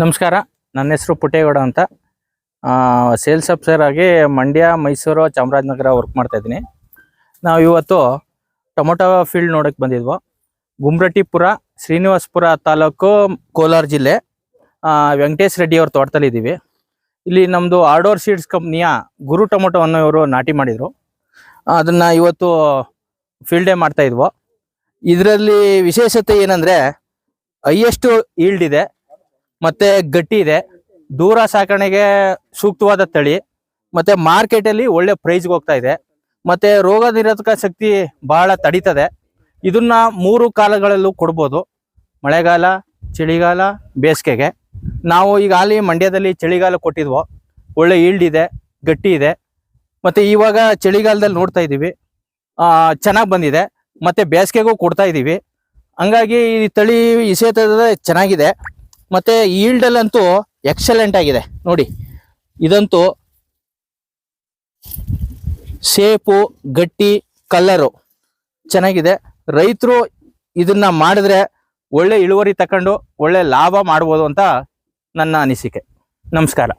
ನಮಸ್ಕಾರ. ನನ್ನ ಹೆಸರು ಪುಟ್ಟೇಗೌಡ ಅಂತ. ಸೇಲ್ಸ್ ಅಫ್ಸರ್ ಆಗಿ ಮಂಡ್ಯ, ಮೈಸೂರು, ಚಾಮರಾಜನಗರ ವರ್ಕ್ ಮಾಡ್ತಾ ಇದ್ದೀನಿ. ನಾವು ಇವತ್ತು ಟೊಮೊಟೊ ಫೀಲ್ಡ್ ನೋಡಕ್ಕೆ ಬಂದಿದ್ವು. ಗುಮ್ರಟ್ಟಿಪುರ, ಶ್ರೀನಿವಾಸಪುರ ತಾಲೂಕು, ಕೋಲಾರ ಜಿಲ್ಲೆ. ವೆಂಕಟೇಶ್ ರೆಡ್ಡಿ ಅವ್ರ ತೋಟದಲ್ಲಿ ಇದ್ದೀವಿ ಇಲ್ಲಿ ನಮ್ಮದು ಆರ್ಡೋರ್ ಸೀಡ್ಸ್ ಕಂಪ್ನಿಯ ಗುರು ಟೊಮೊಟೊವನ್ನು ಇವರು ನಾಟಿ ಮಾಡಿದರು. ಅದನ್ನು ಇವತ್ತು ಫೀಲ್ಡೇ ಮಾಡ್ತಾಯಿದ್ವು ಇದರಲ್ಲಿ ವಿಶೇಷತೆ ಏನಂದರೆ, ಹೈಯೆಸ್ಟ್ ಈಲ್ಡ್ ಇದೆ. ಮತ್ತೆ ಗಟ್ಟಿ ಇದೆ. ದೂರ ಸಾಕಣೆಗೆ ಸೂಕ್ತವಾದ ತಳಿ. ಮತ್ತೆ ಮಾರ್ಕೆಟ್ ಅಲ್ಲಿ ಒಳ್ಳೆ ಪ್ರೈಸ್ಗೆ ಹೋಗ್ತಾ ಇದೆ. ಮತ್ತೆ ರೋಗ ನಿರೋಧಕ ಶಕ್ತಿ ಬಹಳ ತಡೀತದೆ. ಇದನ್ನ ಮೂರು ಕಾಲಗಳಲ್ಲೂ ಕೊಡ್ಬೋದು. ಮಳೆಗಾಲ, ಚಳಿಗಾಲ, ಬೇಸಿಗೆಗೆ. ನಾವು ಈಗ ಅಲ್ಲಿ ಮಂಡ್ಯದಲ್ಲಿ ಚಳಿಗಾಲ ಕೊಟ್ಟಿದ್ವು, ಒಳ್ಳೆ ಈಲ್ಡ್ ಇದೆ, ಗಟ್ಟಿ ಇದೆ. ಮತ್ತೆ ಇವಾಗ ಚಳಿಗಾಲದಲ್ಲಿ ನೋಡ್ತಾ ಇದ್ದೀವಿ. ಚೆನ್ನಾಗಿ ಬಂದಿದೆ. ಮತ್ತೆ ಬೇಸಿಗೆಗೂ ಕೊಡ್ತಾ ಇದ್ದೀವಿ. ಹಂಗಾಗಿ ಈ ತಳಿ ಇಸೇತದ ಚೆನ್ನಾಗಿದೆ. ಮತ್ತೆ ಈಲ್ಡ್ ಅಂತೂ ಎಕ್ಸಲೆಂಟ್ ಆಗಿದೆ. ನೋಡಿ, ಇದಂತೂ ಶೇಪು ಗಟ್ಟಿ ಕಲ್ಲರು ಚೆನ್ನಾಗಿದೆ. ರೈತರು ಇದನ್ನ ಮಾಡಿದ್ರೆ ಒಳ್ಳೆ ಇಳುವರಿ ತಕೊಂಡು ಒಳ್ಳೆ ಲಾಭ ಮಾಡ್ಬೋದು ಅಂತ ನನ್ನ ಅನಿಸಿಕೆ. ನಮಸ್ಕಾರ.